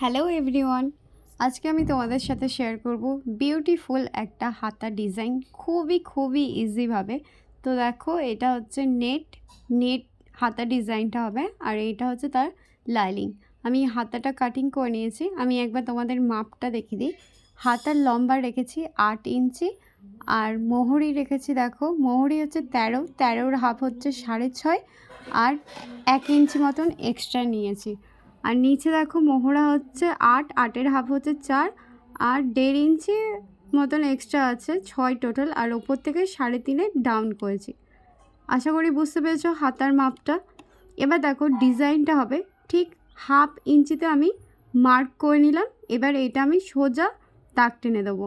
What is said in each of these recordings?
Hello everyone, আজকে আমি তোমাদের সাথে শেয়ার করব বিউটিফুল একটা হাতা ডিজাইন খুবই খুবই ইজিভাবে তো দেখো, এটা হচ্ছে নেট নেট হাতা ডিজাইনটা হবে আর এটা হচ্ছে তার লাইলিং আমি হাতাটা কাটিং করে নিয়েছি, আমি একবার তোমাদের মাপটা দেখিয়ে দিই। হাতার লম্বা রেখেছি আট ইঞ্চি আর মোহরি রেখেছি দেখো, মোহরি হচ্ছে তেরো, তেরোর হাফ হচ্ছে সাড়ে ছয় আর এক ইঞ্চি মতন এক্সট্রা নিয়েছি। আর নিচে দেখো মোহরা হচ্ছে আট, আটের হাফ হচ্ছে চার, আর দেড় ইঞ্চি মতন এক্সট্রা আছে, ছয় টোটাল আর ওপর থেকে সাড়ে তিনে ডাউন করেছি। আশা করি বুঝতে পেরেছ হাতার মাপটা। এবার দেখো ডিজাইনটা হবে, ঠিক হাফ ইঞ্চিতে আমি মার্ক করে নিলাম, এবার এটা আমি সোজা দাগ টেনে দেবো।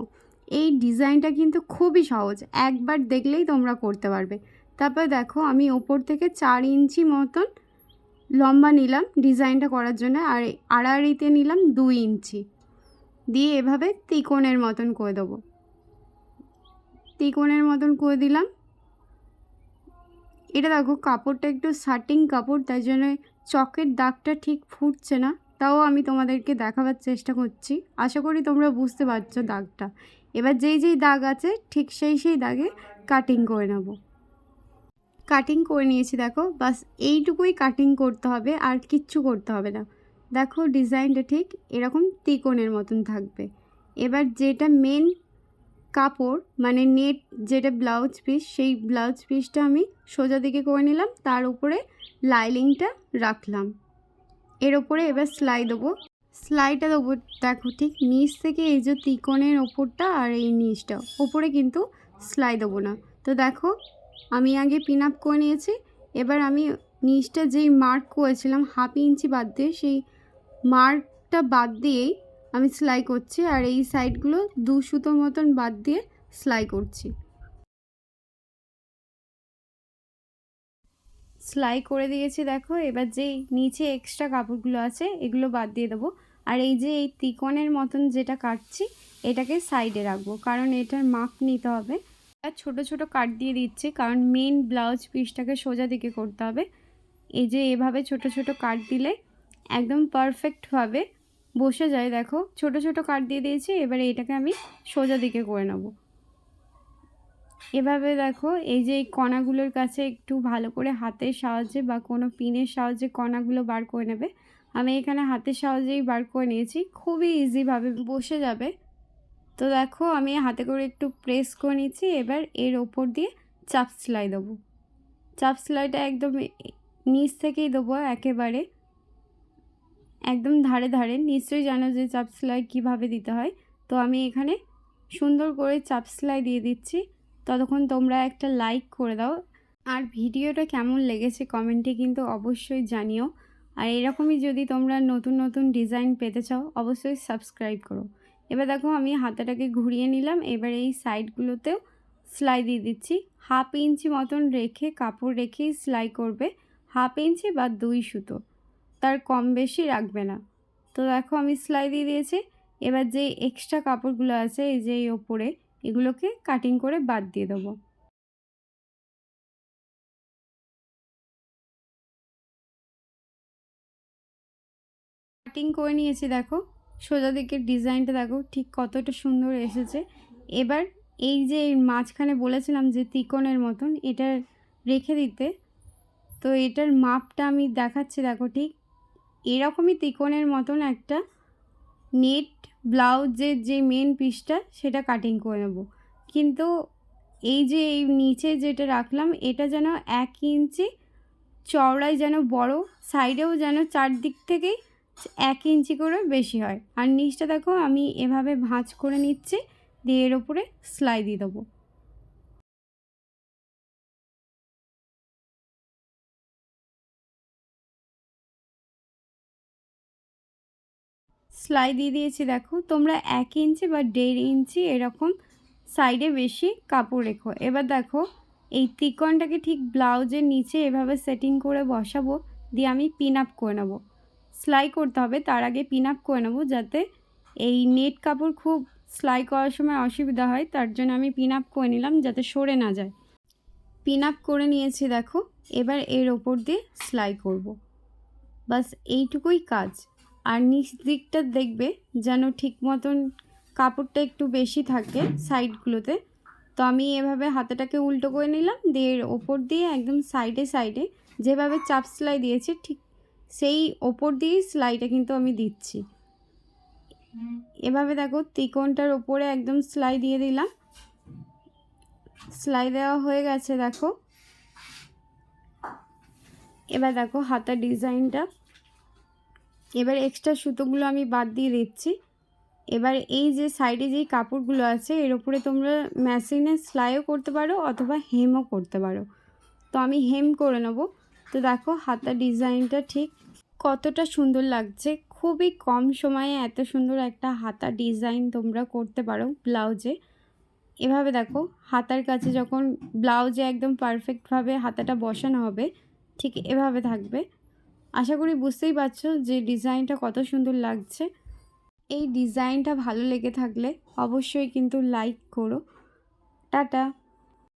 এই ডিজাইনটা কিন্তু খুবই সহজ, একবার দেখলেই তোমরা করতে পারবে। তারপর দেখো আমি ওপর থেকে চার ইঞ্চি মতন লম্বা নিলাম ডিজাইনটা করার জন্য আর আড়াআড়িতে নিলাম দুই ইঞ্চি। দিয়ে এভাবে ত্রিকোণের মতন করে দেবো। ত্রিকোণের মতন করে দিলাম। এটা দেখো, কাপড়টা একটু শার্টিং কাপড়, তাই জন্য চকের দাগটা ঠিক ফুটছে না। তাও আমি তোমাদেরকে দেখাবার চেষ্টা করছি। আশা করি তোমরা বুঝতে পারছ দাগটা। এবার যেই যেই দাগ আছে, ঠিক সেই সেই দাগে কাটিং করে নেব। কাটিং করে নিয়েছি, দেখো। বাস এইটুকুই কাটিং করতে হবে, আর কিচ্ছু করতে হবে না। দেখো ডিজাইনটা ঠিক এরকম ত্রিকোণের মতন থাকবে। এবার যেটা মেন কাপড় মানে নেট, যেটা ব্লাউজ পিস সেই ব্লাউজ পিসটা আমি সোজা দিকে করে নিলাম, তার উপরে লাইলিংটা রাখলাম। এর ওপরে এবার সেলাই দেবো। সেলাইটা দেবো, দেখো ঠিক নিচ থেকে এই যে ত্রিকোণের ওপরটা আর এই নিচটা ওপরে কিন্তু সেলাই দেবো না। তো দেখো আমি আগে পিন আপ করে নিয়েছি। এবার আমি নিচটা যেই মার্ক করেছিলাম হাফ ইঞ্চি বাদ দিয়ে, সেই মার্কটা বাদ দিয়েই আমি সেলাই করছি আর এই সাইডগুলো দু সুতোর মতন বাদ দিয়ে সেলাই করছি। সেলাই করে দিয়েছি, দেখো। এবার যেই নিচে এক্সট্রা কাপড়গুলো আছে, এগুলো বাদ দিয়ে দেবো। আর এই যে এই ত্রিকোণের মতন যেটা কাটছি, এটাকে সাইডে রাখব, কারণ এটার মাপ নিতে হবে। ছোট ছোট কাট দিয়ে দিচ্ছি, কারণ মেন ব্লাউজ পিসটাকে সোজা দিকে করতে হবে। এই যে এভাবে ছোট ছোট কাট দিলে একদম পারফেক্টভাবে বসে যায়। দেখো, ছোট ছোট কাট দিয়ে দিয়েছি, এবারে এটাকে আমি সোজা দিকে করে নেব। এভাবে দেখো, এই যে এই কণাগুলোর কাছে একটু ভালো করে হাতের সাহায্যে বা কোনো পিনের সাহায্যে কণাগুলো বার করে নেবে। আমি এখানে হাতের সাহায্যেই বার করে নিয়েছি, খুবই ইজিভাবে বসে যাবে। তো দেখো আমি হাতে করে একটু প্রেস করে নিচ্ছি, এবার এর ওপর দিয়ে চাপ সেলাই দেবো। চাপ সেলাইটা একদম নিচ থেকেই দেবো একেবারে। একদম ধারে ধারে, নিশ্চয়ই জানো যে চাপ সেলাই কীভাবে দিতে হয়। তো আমি এখানে সুন্দর করে চাপ সেলাই দিয়ে দিচ্ছি। ততক্ষণ তোমরা একটা লাইক করে দাও। আর ভিডিওটা কেমন লেগেছে কমেন্টে কিন্তু অবশ্যই জানিও। আর এরকমই যদি তোমরা নতুন নতুন ডিজাইন পেতে চাও, অবশ্যই সাবস্ক্রাইব করো। এবার দেখো আমি হাতাটাকে ঘুরিয়ে নিলাম, এবার এই সাইডগুলোতেও সেলাই দিয়ে দিচ্ছি। হাফ ইঞ্চি মতন রেখে, কাপড় রেখেই সেলাই করবে। হাফ ইঞ্চি বা দুই সুতো, তার কম বেশি রাখবে না। তো দেখো আমি সেলাই দিয়ে দিয়েছি। এবার যে এক্সট্রা কাপড়গুলো আছে, এই যে এই ওপরে, এগুলোকে কাটিং করে বাদ দিয়ে দেবো। কাটিং করে নিয়েছি দেখো। সোজা দিকের ডিজাইনটা দেখো, ঠিক কতটা সুন্দর এসেছে। এবার এই যে মাঝখানে বলেছিলাম যে ত্রিকোণের মতন, এটা রেখে দিতে। তো এটার মাপটা আমি দেখাচ্ছি, দেখো ঠিক। এরকমই ত্রিকোণের মতন একটা নেট ব্লাউজের যে মেন পিসটা সেটা কাটিং করে নেব। কিন্তু এই যে এই নিচে যেটা রাখলাম, এটা যেন এক ইঞ্চি চওড়ায় যেন বড় সাইডেও যেন চারদিক থেকেই এক ইঞ্চি করে বেশি হয়। আর নিচটা দেখো, আমি এভাবে ভাঁজ করে নিচ্ছি, দিয়ে এর ওপরে সেলাই দিয়ে দেবো। সেলাই দিয়ে দিয়েছি, দেখো। তোমরা এক ইঞ্চি বা দেড় ইঞ্চি এরকম সাইডে বেশি কাপড় রেখো। এবার দেখো, এই ত্রিকোণটাকে ঠিক ব্লাউজের নিচে এভাবে সেটিং করে বসাবো, দিয়ে আমি পিন আপ করে নেব। সেলাই করতে হবে। তার আগে পিন আপ করে নেব যাতে এই নেট কাপড় খুব সেলাই করার সময় অসুবিধা হয়। তার জন্য আমি পিন আপ করে নিলাম যাতে সরে না যায়। পিন আপ করে নিয়েছি দেখো। এবার এর ওপর দিয়ে সেলাই করব। বাস এইটুকুই কাজ। আর নিচ দিকটা দেখবে যেন ঠিক মতন কাপড়টা একটু বেশি থাকে সাইডগুলোতে তো আমি এভাবে হাতাটাকে উল্টো করে নিলাম। দিয়ে ওপর দিয়ে একদম সাইডে সাইডে যেভাবে চাপ সেলাই দিয়েছি ঠিক সেই ওপর দিয়েই সেলাইটা কিন্তু আমি দিচ্ছি। এভাবে দেখো ত্রিকোণটার ওপরে একদম সেলাই দিয়ে দিলাম। সেলাই দেওয়া হয়ে গেছে দেখো। এবার দেখো হাতার ডিজাইনটা। এবার এক্সট্রা সুতোগুলো আমি বাদ দিয়ে দিচ্ছি। এবার এই যে সাইডে যেই কাপড়গুলো আছে, এর উপরে তোমরা মেশিনে সেলাইও করতে পারো অথবা হেমও করতে পারো। তো আমি হেম করে নেব। তো দেখো হাতার ডিজাইনটা ঠিক কতটা সুন্দর লাগছে। খুবই কম সময়ে এত সুন্দর একটা হাতা ডিজাইন তোমরা করতে পারো ব্লাউজে। এভাবে দেখো হাতার কাছে যখন ব্লাউজে একদম পারফেক্টভাবে হাতাটা বসানো হবে, ঠিক এভাবে থাকবে। আশা করি বুঝতেই পারছ যে ডিজাইনটা কত সুন্দর লাগছে। এই ডিজাইনটা ভালো লেগে থাকলে অবশ্যই কিন্তু লাইক করো। টাটা।